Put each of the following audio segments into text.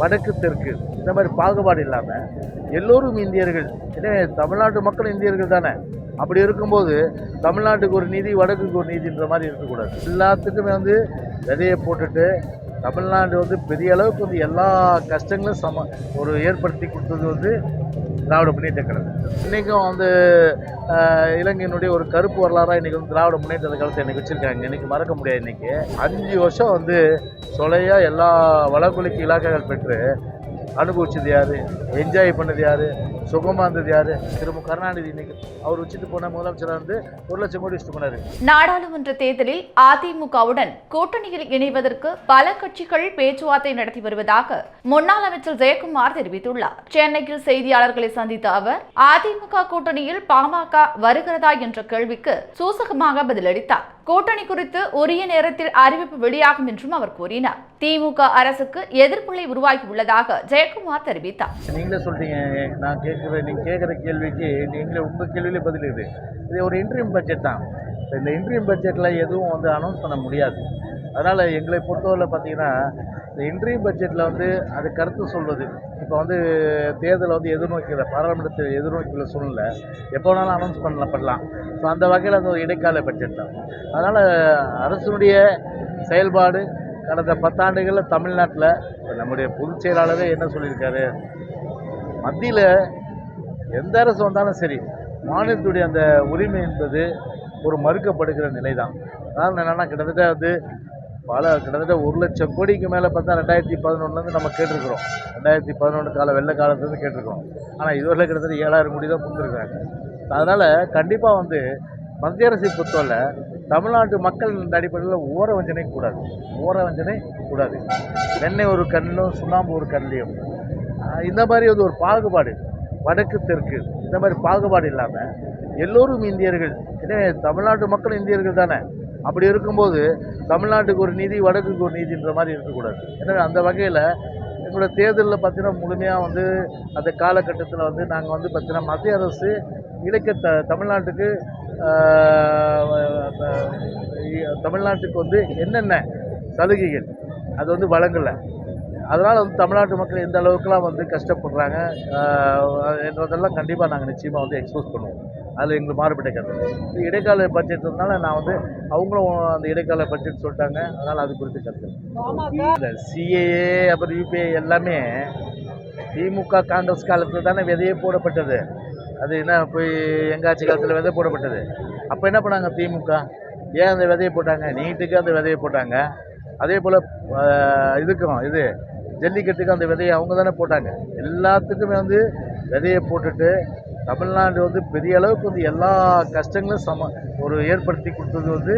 வடக்கு தெற்கு இந்த மாதிரி பாகுபாடு இல்லாமல் எல்லோரும் இந்தியர்கள் ஏன்னா தமிழ்நாட்டு மக்கள் இந்தியர்கள் தானே. அப்படி இருக்கும்போது தமிழ்நாட்டுக்கு ஒரு நீதி வடக்குக்கு ஒரு நீதின்ற மாதிரி இருக்கக்கூடாது. எல்லாத்துக்குமே வந்து விதையை போட்டுட்டு தமிழ்நாடு வந்து பெரிய அளவுக்கு வந்து எல்லா கஷ்டங்களும் சம ஒரு ஏற்படுத்தி கொடுத்தது வந்து திராவிட முன்னேற்ற கழகம். இன்றைக்கும் வந்து இலங்கையினுடைய ஒரு கருப்பு வரலாறாக இன்றைக்கி வந்து திராவிட முன்னேற்ற கழகத்தை இன்றைக்கி வச்சுருக்காங்க. இன்றைக்கி மறக்க முடியாது இன்றைக்கி அஞ்சு வருஷம் வந்து சொலையாக எல்லா வளக்குலிக்கு இலாக்காக்கள் பெற்று அனுபவிச்சது யார்? என்ஜாய் பண்ணது யார்? சுகமாக இருந்தது யார்? திரு கருணாநிதி இன்னைக்கு அவர் வச்சுட்டு போன முதலமைச்சராக வந்து ஒரு லட்சம் கோடி வச்சுட்டு போனார் நாடாளுமன்ற தேர்தலில் அதிமுகவுடன் கூட்டணியில் இணைவதற்கு பல கட்சிகள் பேச்சுவார்த்தை நடத்தி வருவதாக முன்னாள் அமைச்சர் ஜெயக்குமார் தெரிவித்துள்ளார். சென்னையில் செய்தியாளர்களை சந்தித்த அவர் அதிமுக கூட்டணியில் பாமக வருகிறதா என்ற கேள்விக்கு சூசகமாக பதிலளித்தார். கூட்டணி குறித்து உரிய நேரத்தில் அறிவிப்பு வெளியாகும் என்றும் அவர் கூறினார். திமுக அரசுக்கு எதிர்ப்புகளை உருவாகியுள்ளதாக ஜெயக்குமார் தெரிவித்தார். நீங்களே நான் கேட்குற நீங்கள் கேட்குற கேள்விக்கு நீங்களே உங்கள் கேள்வியிலே பதில் இது இது ஒரு இன்ட்ரீம் பட்ஜெட் தான். இந்த இன்ட்ரீம் பட்ஜெட்டில் எதுவும் வந்து அனௌன்ஸ் பண்ண முடியாது. அதனால் எங்களை பொறுத்தவரையில் பார்த்தீங்கன்னா இந்த இன்ட்ரீம் பட்ஜெட்டில் வந்து அது கருத்து சொல்வது இப்போ வந்து தேர்தலை வந்து எதிர்நோக்கிற பாராளுமன்றத்தை எதிர்நோக்கியுள்ள சூழ்நிலை எப்போ வேணாலும் அனௌன்ஸ் பண்ணல பண்ணலாம். ஸோ அந்த வகையில் அது ஒரு இடைக்கால பட்ஜெட் தான். அதனால் அரசுடைய செயல்பாடு கடந்த பத்தாண்டுகளில் தமிழ்நாட்டில் இப்போ நம்முடைய பொதுச் செயலாளரே என்ன சொல்லியிருக்காரு? மத்தியில் எந்த அரசு வந்தாலும் சரி மாநிலத்துடைய அந்த உரிமை என்பது ஒரு மறுக்கப்படுகிற நிலை தான் அதனால் என்னென்னா கிட்டத்தட்ட வந்து பல கிட்டத்தட்ட ஒரு லட்சம் கோடிக்கு மேலே பார்த்தா ரெண்டாயிரத்தி பதினொன்றுலேருந்து நம்ம கேட்டிருக்கிறோம். ரெண்டாயிரத்தி பதினொன்று கால வெள்ள காலத்துலேருந்து கேட்டிருக்கிறோம். ஆனால் இதுவரை கிட்டத்தட்ட ஏழாயிரம் கோடி தான் கொடுத்துருக்காங்க அதனால் கண்டிப்பாக வந்து மத்திய அரசை பொறுத்தவரை தமிழ்நாட்டு மக்கள் இந்த அடிப்படையில் ஓர வஞ்சனை கூடாது. ஓர வஞ்சனை கூடாது. வெண்ணெய் ஒரு கண்ணிலும் சுண்ணாம்பு ஒரு கண்ணிலையும். இந்த மாதிரி வந்து ஒரு பாகுபாடு வடக்கு தெற்கு. இந்த மாதிரி பாகுபாடு இல்லாமல் எல்லோரும் இந்தியர்கள் எனவே தமிழ்நாட்டு மக்கள் இந்தியர்கள் தானே. அப்படி இருக்கும்போது தமிழ்நாட்டுக்கு ஒரு நீதி வடக்குக்கு ஒரு நீதின்ற மாதிரி இருக்கக்கூடாது. எனவே அந்த வகையில் எங்களோட தேர்தலில் பார்த்தீங்கன்னா முழுமையாக வந்து அந்த காலகட்டத்தில் வந்து நாங்கள் வந்து பார்த்தீங்கன்னா மத்திய அரசு இலக்க த தமிழ்நாட்டுக்கு தமிழ்நாட்டுக்கு வந்து என்னென்ன சலுகைகள் அது வந்து வழங்கலை. அதனால் வந்து தமிழ்நாட்டு மக்கள் எந்த அளவுக்குலாம் வந்து கஷ்டப்படுறாங்க என்றதெல்லாம் கண்டிப்பாக நாங்கள் நிச்சயமாக வந்து எக்ஸ்போஸ் பண்ணுவோம். அதில் எங்களுக்கு மாறுபட்ட கருத்து. இது இடைக்கால பட்ஜெட்னால நான் வந்து அவங்களும் அந்த இடைக்கால பட்ஜெட் சொல்லிட்டாங்க. அதனால் அது குறித்து கருத்து. இல்லை சிஏஏ அப்புறம் யூபிஐ எல்லாமே திமுக காங்கிரஸ் காலத்தில் தானே விதையே போடப்பட்டது. அது என்ன போய் எங்கள் ஆட்சி காலத்தில் விதை போடப்பட்டது. அப்போ என்ன பண்ணாங்க திமுக? ஏன் அந்த விதையை போட்டாங்க? நீட்டுக்கு அந்த விதையை போட்டாங்க. அதே போல் இதுக்கும் இது ஜல்லிக்கட்டுக்கு அந்த விதையை அவங்க தானே போட்டாங்க. எல்லாத்துக்குமே வந்து விதையை போட்டுட்டு தமிழ்நாடு வந்து பெரிய அளவுக்கு வந்து எல்லா கஷ்டங்களும் சம ஒரு ஏற்படுத்தி கொடுத்தது வந்து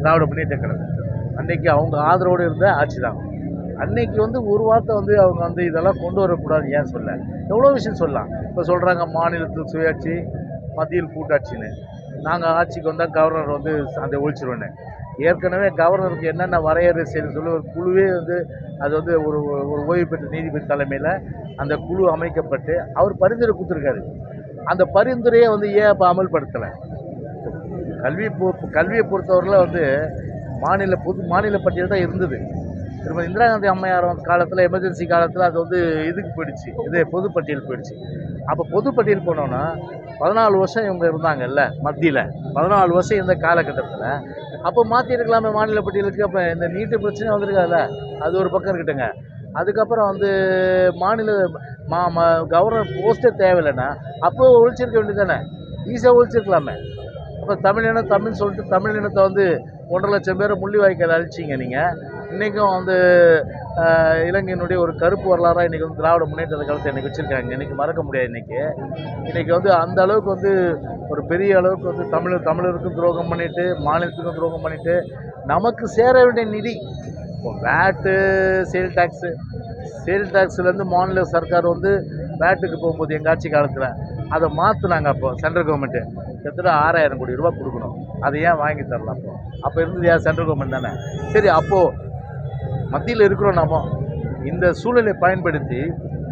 திராவிட முன்னேற்ற கழகம். அன்னைக்கு அவங்க ஆதரவோடு இருந்த ஆட்சி தான். அன்னைக்கு வந்து ஒரு வார்த்தை வந்து அவங்க வந்து இதெல்லாம் கொண்டு வரக்கூடாது ஏன் சொல்ல? எவ்வளோ விஷயம் சொல்லலாம். இப்போ சொல்கிறாங்க மாநிலத்தில் சுயாட்சி மத்தியில் கூட்டாட்சின்னு. நாங்கள் ஆட்சிக்கு வந்தால் கவர்னர் வந்து அதை ஒழிச்சிருவேன்னு. ஏற்கனவே கவர்னருக்கு என்னென்ன வரையறை செய்து சொல்லி ஒரு குழுவே வந்து அது வந்து ஒரு ஒரு ஓய்வு பெற்ற நீதிபதி தலைமையில் அந்த குழு அமைக்கப்பட்டு அவர் பரிந்துரை கொடுத்துருக்காரு. அந்த பரிந்துரையை வந்து ஏன் இப்போ அமல்படுத்தலை? கல்வி பொ கல்வியை பொறுத்தவரையில் வந்து மாநில பொது மாநில பட்டியல் தான் இருந்தது. திரும்ப இந்திரா காந்தி அம்மையார் காலத்தில் எமர்ஜென்சி காலத்தில் அது வந்து இதுக்கு போயிடுச்சு. இது பொதுப்பட்டியல் போயிடுச்சு. அப்போ பொதுப்பட்டியல் போனோன்னா பதினாலு வருஷம் இவங்க இருந்தாங்கல்ல மத்தியில். பதினாலு வருஷம் இருந்த காலகட்டத்தில். அப்போ மாற்றிருக்கலாமே மாநில பட்டியலுக்கு. அப்போ இந்த நீட்டு பிரச்சனை வந்திருக்காதுல்ல? அது ஒரு பக்கம் இருக்கட்டுங்க. அதுக்கப்புறம் வந்து மாநில மா ம கவர்னர் போஸ்ட்டே தேவையில்லைன்னா அப்போ ஒழிச்சிருக்க வேண்டியது தானே ஈஸியாக ஒழிச்சிருக்கலாமே. அப்போ தமிழ் இனம் தமிழ் சொல்லிட்டு தமிழ் இனத்தை வந்து ஒன்றரை லட்சம் பேரை முள்ளி வாய்க்கால் அழிச்சிங்க நீங்கள் இன்றைக்கும் வந்து இலங்கையினுடைய ஒரு கருப்பு வரலாறாக இன்றைக்கி வந்து திராவிட முன்னேற்ற காலத்தை இன்றைக்கி வச்சுருக்காங்க. இன்றைக்கி மறக்க முடியாது இன்றைக்கி இன்றைக்கி வந்து அந்த அளவுக்கு வந்து ஒரு பெரிய அளவுக்கு வந்து தமிழ் தமிழருக்கும் துரோகம் பண்ணிட்டு மாநிலத்துக்கும் துரோகம் பண்ணிவிட்டு நமக்கு சேர வேண்டிய நிதி இப்போ வேட்டு சேல் டேக்ஸு சேல் டேக்ஸ்லேருந்து மாநில சர்க்கார் வந்து வேட்டுக்கு போகும்போது எங்கள் ஆட்சி காலத்தில் அதை மாற்றினாங்க அப்போ சென்ட்ரல் கவர்மெண்ட்டு கிட்டத்தட்ட ஆறாயிரம் கோடி ரூபா கொடுக்கணும். அதை ஏன் வாங்கி தரலாம் அப்போ? அப்போ இருந்தது யார்? சென்ட்ரல் கவர்மெண்ட் தானே. சரி அப்போது மத்தியில் இருக்கிறோம் நாம். இந்த சூழலை பயன்படுத்தி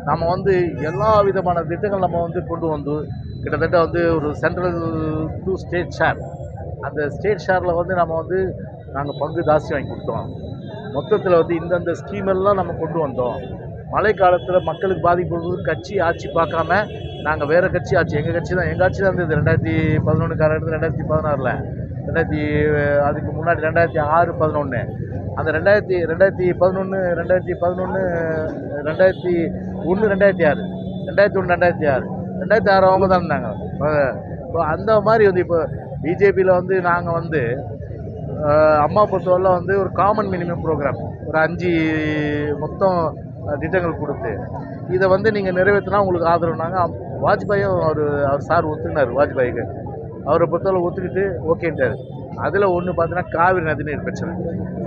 நாம் வந்து எல்லா விதமான திட்டங்கள் நம்ம வந்து கொண்டு வந்து கிட்டத்தட்ட வந்து ஒரு சென்ட்ரல் டு ஸ்டேட் ஷேர் அந்த ஸ்டேட் ஷேரில் வந்து நம்ம வந்து நாங்கள் பங்கு ஜாஸ்தி வாங்கி கொடுத்தோம். மொத்தத்தில் வந்து இந்தந்த ஸ்கீமெல்லாம் நம்ம கொண்டு வந்தோம். மழை காலத்தில் மக்களுக்கு பாதிப்பு கட்சி ஆட்சி பார்க்காம நாங்கள் வேறு கட்சி ஆட்சி எங்கள் கட்சி தான் எங்கள் ஆட்சி தான் இருந்தது ரெண்டாயிரத்தி பதினொன்று காலத்தில் ரெண்டாயிரத்தி பதினாறில். ரெண்டாயிரத்தி அதுக்கு முன்னாடி ரெண்டாயிரத்தி ஆறு பதினொன்று அந்த ரெண்டாயிரத்தி ரெண்டாயிரத்தி பதினொன்று ரெண்டாயிரத்தி பதினொன்று ரெண்டாயிரத்தி ஒன்று ரெண்டாயிரத்தி ஆறு. ரெண்டாயிரத்தி ஒன்று ரெண்டாயிரத்தி ஆறு. ரெண்டாயிரத்தி ஆறு அவங்க தான் இருந்தாங்க. இப்போ அந்த மாதிரி வந்து இப்போ பிஜேபியில் வந்து நாங்கள் வந்து அம்மா பொறுத்தவரை வந்து ஒரு காமன் மினிமம் ப்ரோக்ராம் ஒரு அஞ்சு மொத்தம் திட்டங்கள் கொடுத்து. இதை வந்து நீங்கள் நிறைவேற்றினா உங்களுக்கு ஆதரவுனாங்க. வாஜ்பாயும் அவர் அவர் சார் ஒத்துக்கினார் வாஜ்பாய்க்கு. அவரை பொறுத்தவரை ஒத்துக்கிட்டு ஓகேன்ட்டார். அதில் ஒன்று பார்த்தீங்கன்னா காவிரி நதிநீர் பிரச்சனை.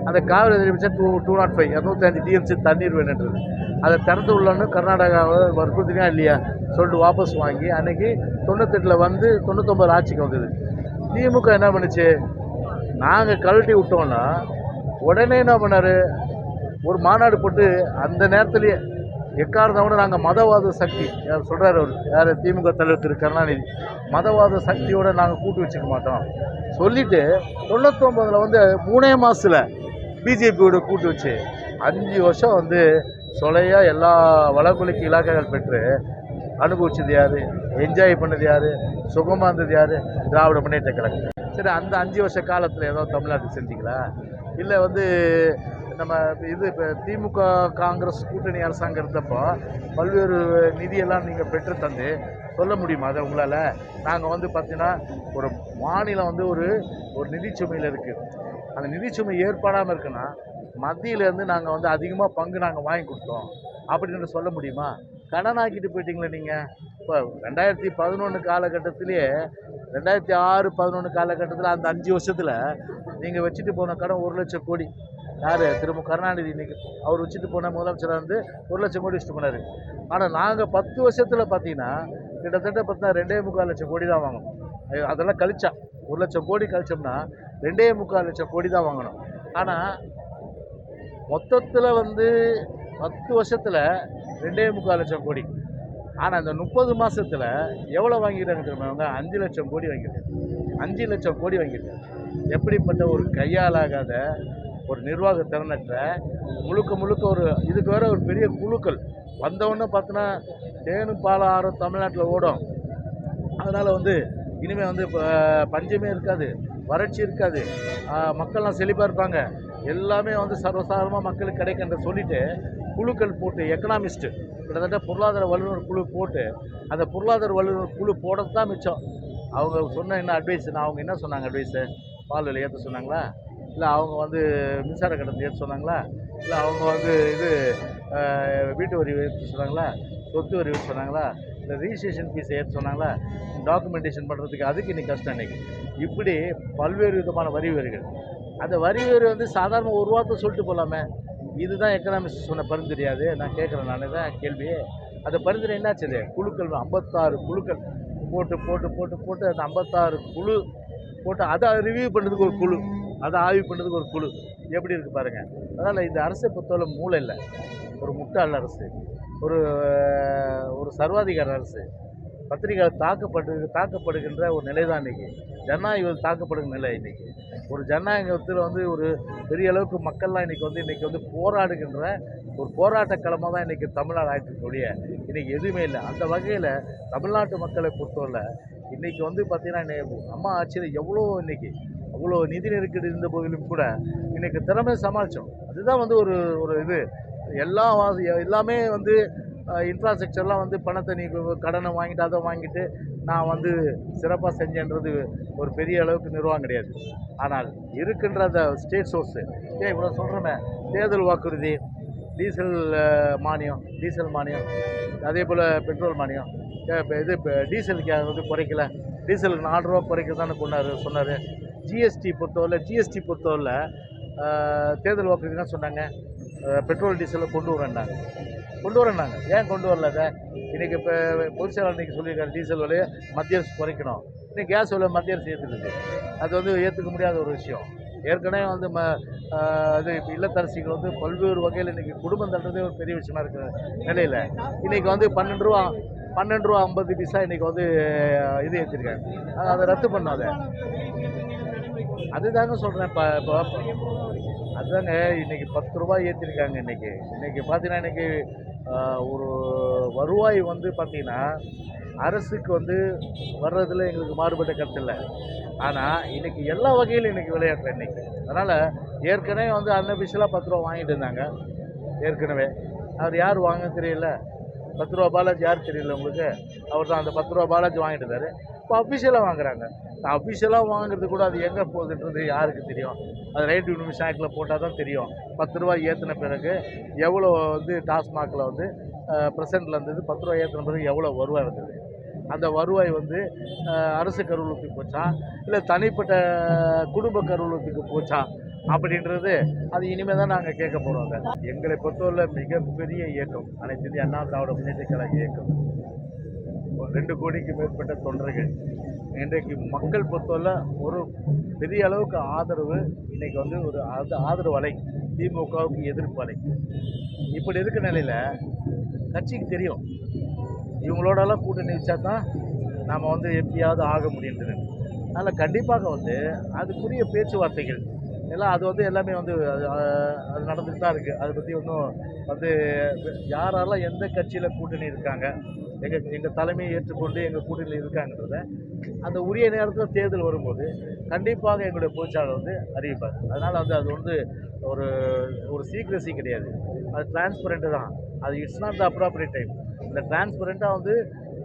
அந்த காவிரி நதிநீர் பிரச்சனை டூ டூ நாட் ஃபைவ் இரநூத்தஞ்சு டிஎம்சி தண்ணீர் வேணுன்றது. அதை திறந்து உள்ளன்னு கர்நாடகாவை வற்புறுத்தினா இல்லையா? சொல்லிட்டு வாபஸ் வாங்கி அன்றைக்கி தொண்ணூத்தெட்டில் வந்து தொண்ணூத்தொம்பது ஆட்சிக்கு வந்தது. திமுக என்ன பண்ணுச்சு? நாங்கள் கழட்டி விட்டோன்னா உடனே என்ன பண்ணார்? ஒரு மாநாடு போட்டு அந்த நேரத்துலேயே எக்காரணம் நாங்கள் மதவாத சக்தி? யார் சொல்கிறார் அவர்? யார் திமுக தலைவர் திரு கருணாநிதி? மதவாத சக்தியோட நாங்கள் கூட்டு வச்சுக்க மாட்டோம். சொல்லிவிட்டு தொண்ணூத்தொம்பதில் வந்து மூணே மாதத்தில் பிஜேபியோட கூட்டு வச்சு அஞ்சு வருஷம் வந்து சொலையாக எல்லா வளக்குலிக்கு இலாக்காக்கள் பெற்று அனுபவிச்சது யார்? என்ஜாய் பண்ணது யார்? சுகமாக இருந்தது யார்? திராவிட முன்னேற்ற கழகம் சரி அந்த அஞ்சு வருஷ காலத்தில் ஏதோ தமிழ்நாட்டுக்கு செஞ்சீங்களா? இல்லை வந்து நம்ம இது இப்போ திமுக காங்கிரஸ் கூட்டணி அரசாங்கம் இருந்தப்போ பல்வேறு நிதியெல்லாம் நீங்கள் பெற்று தந்து சொல்ல முடியுமா அதை உங்களால்? நாங்கள் வந்து பார்த்தீங்கன்னா ஒரு மாநிலம் வந்து ஒரு ஒரு நிதிச்சுமையில் இருக்குது அந்த நிதிச்சுமை ஏற்படாமல் இருக்குன்னா மத்தியிலேருந்து நாங்கள் வந்து அதிகமாக பங்கு நாங்கள் வாங்கி கொடுத்தோம். அப்படின்னு சொல்ல முடியுமா? கடனாக்கிட்டு போயிட்டீங்களே நீங்கள் இப்போ ரெண்டாயிரத்தி பதினொன்று காலகட்டத்திலேயே ரெண்டாயிரத்தி ஆறு பதினொன்று காலகட்டத்தில் அந்த அஞ்சு வருஷத்தில் நீங்கள் வச்சுட்டு போன கடன் ஒரு லட்சம் கோடி. யார்? திரும்ப கருணாநிதி இன்னைக்கு அவர் வச்சுட்டு போன முதலமைச்சராக வந்து ஒரு லட்சம் கோடி வச்சுட்டு போனார். ஆனால் நாங்கள் பத்து வருஷத்தில் பார்த்தீங்கன்னா கிட்டத்தட்ட பார்த்தா ரெண்டே முக்கால் லட்சம் கோடி தான் வாங்கணும். அதெல்லாம் கழிச்சா. ஒரு லட்சம் கோடி கழிச்சோம்னா ரெண்டே முக்கால் லட்சம் கோடி தான் வாங்கணும். ஆனால் மொத்தத்தில் வந்து பத்து வருஷத்தில் ரெண்டே முக்கால் லட்சம் கோடி. ஆனால் இந்த முப்பது மாதத்தில் எவ்வளோ வாங்கிட்டாங்க தெரியுமா அஞ்சு லட்சம் கோடி வாங்கியிருக்காங்க. அஞ்சு லட்சம் கோடி வாங்கியிருக்காங்க. எப்படிப்பட்ட ஒரு கையாலாகாத ஒரு நிர்வாக திறனற்ற முழுக்க முழுக்க ஒரு இதுக்கு வேற ஒரு பெரிய குழுக்கள். வந்தவொடனே பார்த்தோன்னா தேனும் பால ஆறும் தமிழ்நாட்டில் ஓடும். அதனால் வந்து இனிமேல் வந்து பஞ்சமே இருக்காது வறட்சி இருக்காது. மக்கள்லாம் செழிப்பாக இருப்பாங்க. எல்லாமே வந்து சர்வசாதாரணமாக மக்களுக்கு கிடைக்கின்ற சொல்லிட்டு குழுக்கள் போட்டு எக்கனாமிஸ்ட்டு கிட்டத்தட்ட பொருளாதார வல்லுநர் குழு போட்டு அந்த பொருளாதார வல்லுநர் குழு போடுறது தான் மிச்சம். அவங்க சொன்ன என்ன அட்வைஸ் நான் அவங்க என்ன சொன்னாங்க அட்வைஸு பால் விலை ஏற்ற சொன்னாங்களா? இல்லை அவங்க வந்து மின்சார கட்டணத்தை ஏற்ற சொன்னாங்களா? இல்லை அவங்க வந்து இது வீட்டு வரி ஏற்ற சொன்னாங்களா? சொத்து வரி சொன்னாங்களா? இல்லை ரிஜிஸ்ட்ரேஷன் ஃபீஸை ஏற்ற சொன்னாங்களா? டாக்குமெண்டேஷன் பண்ணுறதுக்கு அதுக்கு இன்னைக்கு கஷ்டம் இன்றைக்கி இப்படி பல்வேறு விதமான வரி வரிகள் அந்த வரி வரி வந்து சாதாரண ஒரு வார்த்தை சொல்லிட்டு போகலாமே இதுதான் எக்கனாமிக்ஸ் சொன்ன பரிந்துரையாது. நான் கேட்குறேன் நான் தான் கேள்வி அந்த பரிந்துரை என்னாச்சு குழுக்கள் ஐம்பத்தாறு குழுக்கள். போட்டு போட்டு போட்டு போட்டு அந்த ஐம்பத்தாறு குழு போட்டு அதை ரிவ்யூ பண்ணுறதுக்கு ஒரு குழு. அதை ஆய்வு பண்ணுறதுக்கு ஒரு குழு. எப்படி இருக்குது பாருங்கள் அதனால் இந்த அரசை பொறுத்தவரை மூளை இல்லை. ஒரு முட்டாள் அரசு. ஒரு ஒரு சர்வாதிகார அரசு. பத்திரிகையாளர் தாக்கப்படு தாக்கப்படுகின்ற ஒரு நிலை தான் இன்றைக்கி ஜனநாயகம் தாக்கப்படுகிற நிலை இன்றைக்கி ஒரு ஜனநாயகத்தில் வந்து ஒரு பெரிய அளவுக்கு மக்கள்லாம் இன்றைக்கி வந்து இன்றைக்கி வந்து போராடுகின்ற ஒரு போராட்ட களமாக தான் இன்றைக்கி தமிழ்நாடு ஆகிட்டுக்கூடிய இன்றைக்கி எதுவுமே இல்லை. அந்த வகையில் தமிழ்நாட்டு மக்களை பொறுத்தவரை இன்றைக்கி வந்து பார்த்திங்கன்னா இன்னைக்கு அம்மா ஆட்சியில் எவ்வளோ இன்றைக்கி அவ்வளோ நிதி நெருக்கடி இருந்த போதிலும் கூட இன்றைக்கி திறமை சமாளித்தோம் அதுதான் வந்து ஒரு ஒரு இது. எல்லா எல்லாமே வந்து இன்ஃப்ராஸ்ட்ரக்சர்லாம் வந்து பணத்தை நீ கடனை வாங்கிட்டு அதை வாங்கிட்டு நான் வந்து சிறப்பாக செஞ்சேன்றது ஒரு பெரிய அளவுக்கு நிர்வாகம் கிடையாது. ஆனால் இருக்கின்ற அந்த ஸ்டேட் சோர்ஸு ஏன் இவ்வளோ சொல்கிறோமே தேர்தல் வாக்குறுதி டீசல் மானியம் டீசல் மானியம் அதே போல் பெட்ரோல் மானியம் இது இப்போ டீசலுக்கு வந்து குறைக்கல. டீசலுக்கு நாலு ரூபா குறைக்கிறதான்னு கொண்டாரு சொன்னார். ஜிஎஸ்டி பொறுத்தவரை ஜிஎஸ்டி பொறுத்தவரை தேர்தல் வாக்குறுதி தான் சொன்னாங்க. பெட்ரோல் டீசலை கொண்டு வரேன்னாங்க. கொண்டு வரேன்னாங்க. ஏன் கொண்டு வரல அதை? இன்றைக்கி இப்போ பொதுச் செயலாளர் இன்றைக்கி சொல்லியிருக்காரு டீசல் விலையை மத்திய அரசு குறைக்கணும். இன்னைக்கு கேஸ் விலை மத்திய அரசு ஏற்றுக்குது அது வந்து ஏற்றுக்க முடியாத ஒரு விஷயம். ஏற்கனவே வந்து ம இது இல்லத்தரசிகள் வந்து பல்வேறு வகையில் இன்றைக்கி குடும்பம் தள்ளுறதே ஒரு பெரிய விஷயமா இருக்கிற நிலையில். இன்றைக்கி வந்து பன்னெண்டு ரூபா பன்னெண்டு ரூபா ஐம்பது பைசா இன்றைக்கி வந்து இது ஏற்றிருக்காங்க அதை ரத்து பண்ணாத அதுதாங்க சொல்கிறேன் இப்போ இப்போ அதுதாங்க இன்னைக்கு பத்து ரூபாய் ஏற்றிருக்காங்க இன்றைக்கி இன்றைக்கி பார்த்தீங்கன்னா இன்னைக்கு ஒரு வருவாய் வந்து பார்த்திங்கன்னா அரசுக்கு வந்து வர்றதில் எங்களுக்கு மாறுபட்ட கருத்து இல்லை. ஆனால் இன்றைக்கி எல்லா வகையிலும் இன்றைக்கி விளையாட்டுல இன்னைக்கு. அதனால் ஏற்கனவே வந்து அன்னபிஷியலாக பத்து ரூபா வாங்கிட்டு இருந்தாங்க. ஏற்கனவே. அவர் யார் வாங்க தெரியல. பத்து ரூபா பாலாஜி யார் தெரியல உங்களுக்கு? அவர் தான் அந்த பத்து ரூபா பாலாஜி வாங்கிட்டு இருந்தார். இப்போ அஃபிஷியலாக வாங்குறாங்க. அஃபிஷியலாக வாங்குறது கூட அது எங்கே போகுதுன்றது யாருக்கு தெரியும்? அது ரைட் நிமிஷம் ஆக்டில் போட்டால் தான் தெரியும். பத்து ரூபா ஏற்றின பிறகு எவ்வளோ வந்து டாஸ்மாகில் வந்து ப்ரெசென்ட்டில் இருந்தது பத்து ரூபா ஏற்றின பிறகு எவ்வளோ வருவாய் இருந்தது அந்த வருவாய் வந்து அரசு கருவூலத்துக்கு போச்சா? இல்லை தனிப்பட்ட குடும்ப கருவூலத்துக்கு போச்சா? அப்படின்றது அது இனிமேல் தான் நாங்கள் கேட்க போகிறோம் அதை. எங்களை பொறுத்தவரை மிகப்பெரிய இயக்கம். அனைத்து இந்திய அண்ணா திராவிட முன்னேற்ற கழக இயக்கம். ரெண்டு கோடிக்கு மேற்பட்ட தொண்டர்கள். இன்றைக்கு மக்கள் பொறுத்தவரை ஒரு பெரிய அளவுக்கு ஆதரவு இன்றைக்கி வந்து ஒரு அது ஆதரவு அலை திமுகவுக்கு எதிர்ப்பு அலை. இப்படி இருக்கிற நிலையில் கட்சிக்கு தெரியும். இவங்களோடலாம் கூட்டணி வச்சா தான் நாம் வந்து எப்படியாவது ஆக முடியுன்றது அதனால் கண்டிப்பாக வந்து அதுக்குரிய பேச்சுவார்த்தைகள் எல்லாம் அது வந்து எல்லாமே வந்து அது நடந்துகிட்டு அது நடந்துட்டு தான் இருக்குது அதை பற்றி ஒன்றும் வந்து யாரெல்லாம் எந்த கட்சியில் கூட்டணி இருக்காங்க எங்கள் எங்கள் தலைமையை ஏற்றுக்கொண்டு எங்கள் கூட்டணியில் இருக்காங்கன்றத அந்த உரிய நேரத்தில் தேர்தல் வரும்போது கண்டிப்பாக எங்களுடைய பொதுச்சாளர் வந்து அறிவிப்பார். அதனால் வந்து அது வந்து ஒரு ஒரு சீக்ரஸி கிடையாது. அது டிரான்ஸ்பரண்ட்டு தான். அது it's not the appropriate time இந்த டிரான்ஸ்பரண்ட்டாக வந்து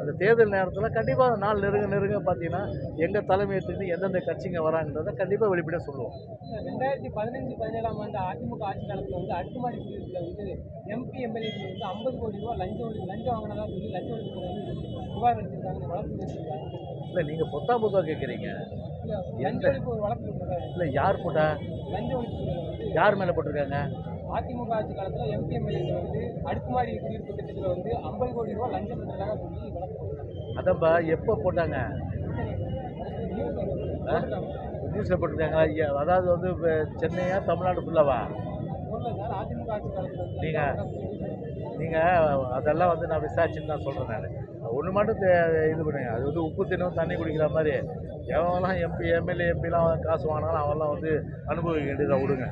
அந்த தேர்தல் நேரத்தில் கண்டிப்பாக நாள் நெருங்க நெருங்க பார்த்தீங்கன்னா எங்கள் தலைமையத்துக்கு எந்தெந்த கட்சிங்க வராங்கன்றதை கண்டிப்பாக வெளிப்படையாக சொல்லுவோம். ரெண்டாயிரத்தி பதினஞ்சு பதினேழாம் ஆண்டு அதிமுக ஆட்சி காலத்தில் வந்து அடுக்குமாடி குடியிருப்புல வந்து எம்பி எம்எல்ஏக்கள் வந்து ஐம்பது கோடி ரூபா லஞ்சம் லஞ்சம் வாங்கினதா சொல்லி லஞ்ச ஒழிப்புத்துறை வந்து புகார் அளிச்சிருக்காங்க வழக்கு வச்சிருக்காங்க இல்லை நீங்கள் பொத்தா பொத்தா கேட்குறீங்க இல்ல, ஒழிப்பு யார் போட்டா? யார் மேலே போட்டிருக்காங்க? அதிமுக ஆட்சி காலத்தில் எம்பி வந்து அடுக்குமாடி குடியிருப்பு திட்டத்தில் வந்து ஐம்பது கோடி ரூபா லஞ்சம் பெற்றதாக சொல்லி வழக்கு அதப்பா எப்போ போட்டாங்க. நியூஸில் போட்டிருக்காங்க ஐயா, அதாவது வந்து இப்ப சென்னையா தமிழ்நாடு ஃபுல்லாவா போடல சார் அதிமுக ஆட்சி காலத்தில் வந்து நீங்க- நீங்கள் அதெல்லாம் வந்து நான் விசாரிச்சுன்னு தான் சொல்கிறேன் நான். ஒன்று மட்டும் இது பண்ணுங்க. அது வந்து உப்பு தினம் தண்ணி குடிக்கிற மாதிரி. எவன்லாம் எம்பி எம்எல்ஏ எம்பிலாம் காசு வாங்கினாலும் அவன்லாம் வந்து அனுபவிக்க வேண்டியதை விடுங்க.